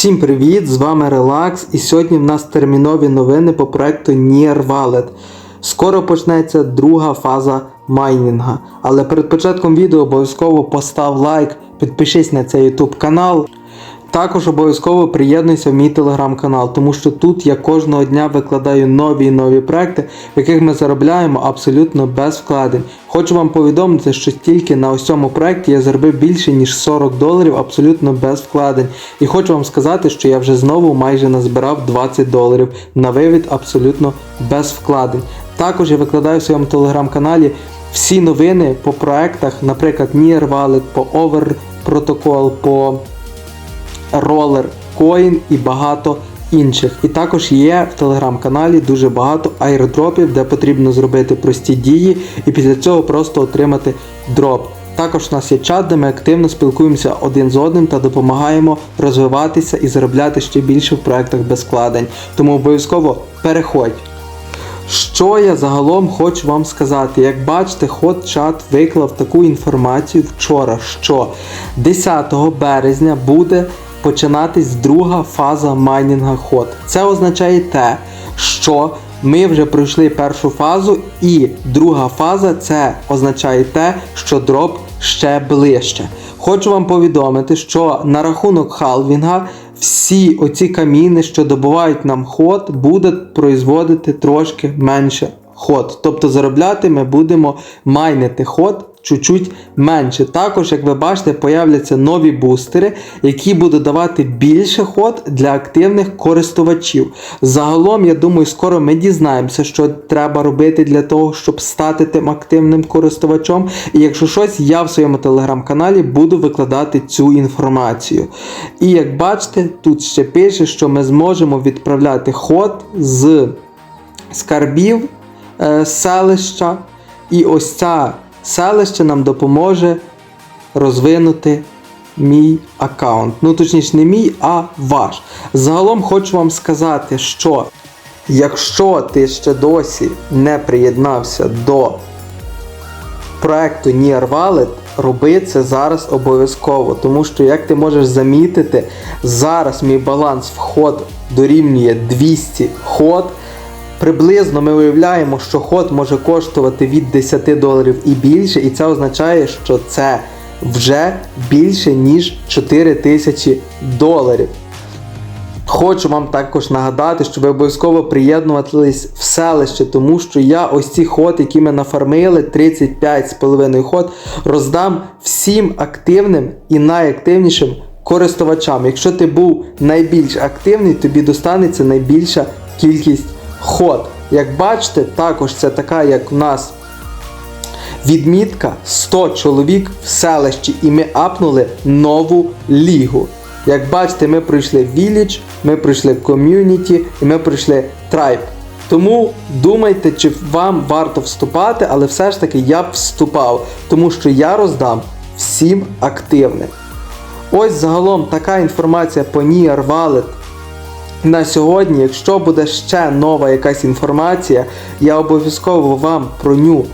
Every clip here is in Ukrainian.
Всім привіт! З вами Релакс, і сьогодні в нас термінові новини по проекту Near Wallet. Скоро почнеться друга фаза майнінга. Але перед початком відео обов'язково постав лайк, підпишись на цей YouTube канал. Також обов'язково приєднуйся в мій телеграм-канал, тому що тут я кожного дня викладаю нові і нові проекти, в яких ми заробляємо абсолютно без вкладень. Хочу вам повідомити, що тільки на ось цьому проекті я заробив більше ніж 40 доларів абсолютно без вкладень. І хочу вам сказати, що я вже знову майже назбирав 20 доларів на вивід абсолютно без вкладень. Також я викладаю в своєму телеграм-каналі всі новини по проектах, наприклад, Near Wallet, по Over Protocol, по Roller Coin і багато інших. І також є в телеграм-каналі дуже багато айрдропів, де потрібно зробити прості дії і після цього просто отримати дроп. Також у нас є чат, де ми активно спілкуємося один з одним та допомагаємо розвиватися і заробляти ще більше в проектах без вкладень. Тому обов'язково переходь. Що я загалом хочу вам сказати? Як бачите, HotChat виклав таку інформацію вчора, що 10 березня буде починатись друга фаза майнінга ход. Це означає те, що ми вже пройшли першу фазу, і друга фаза це означає те, що дроп ще ближче. Хочу вам повідомити, що на рахунок халвінга всі оці каміни, що добувають нам ход, будуть производити трошки менше ход. Тобто заробляти ми будемо майнити ход чуть-чуть менше. Також, як ви бачите, появляться нові бустери, які будуть давати більше ход для активних користувачів. Загалом, я думаю, скоро ми дізнаємося, що треба робити для того, щоб стати тим активним користувачом. І якщо щось, я в своєму телеграм-каналі буду викладати цю інформацію. І як бачите, тут ще пише, що ми зможемо відправляти ход з скарбів е, селища. І ось ця селище нам допоможе розвинути мій аккаунт. Ну, точніше, не мій, а ваш. Загалом хочу вам сказати, що якщо ти ще досі не приєднався до проекту Near Wallet, роби це зараз обов'язково, тому що, як ти можеш замітити, зараз мій баланс вход дорівнює 200 ход. Приблизно ми уявляємо, що ход може коштувати від 10 доларів і більше, і це означає, що це вже більше ніж 4 тисячі доларів. Хочу вам також нагадати, що ви обов'язково приєднувались в селище, тому що я ось ці ход, які ми нафармили, 35,5 ход, роздам всім активним і найактивнішим користувачам. Якщо ти був найбільш активний, тобі достанеться найбільша кількість ход. Як бачите, також це така, як у нас відмітка 100 чоловік в селищі, і ми апнули нову лігу. Як бачите, ми пройшли Village, ми пройшли Community і ми пройшли Tribe. Тому думайте, чи вам варто вступати, але все ж таки я б вступав, тому що я роздам всім активним. Ось загалом така інформація по Near Wallet на сьогодні. Якщо буде ще нова якась інформація, я обов'язково вам про ню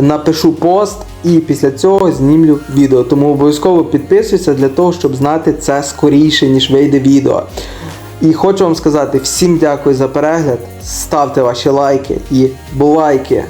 напишу пост і після цього знімлю відео. Тому обов'язково підписуйся для того, щоб знати це скоріше, ніж вийде відео. І хочу вам сказати всім дякую за перегляд, ставте ваші лайки і бувайки!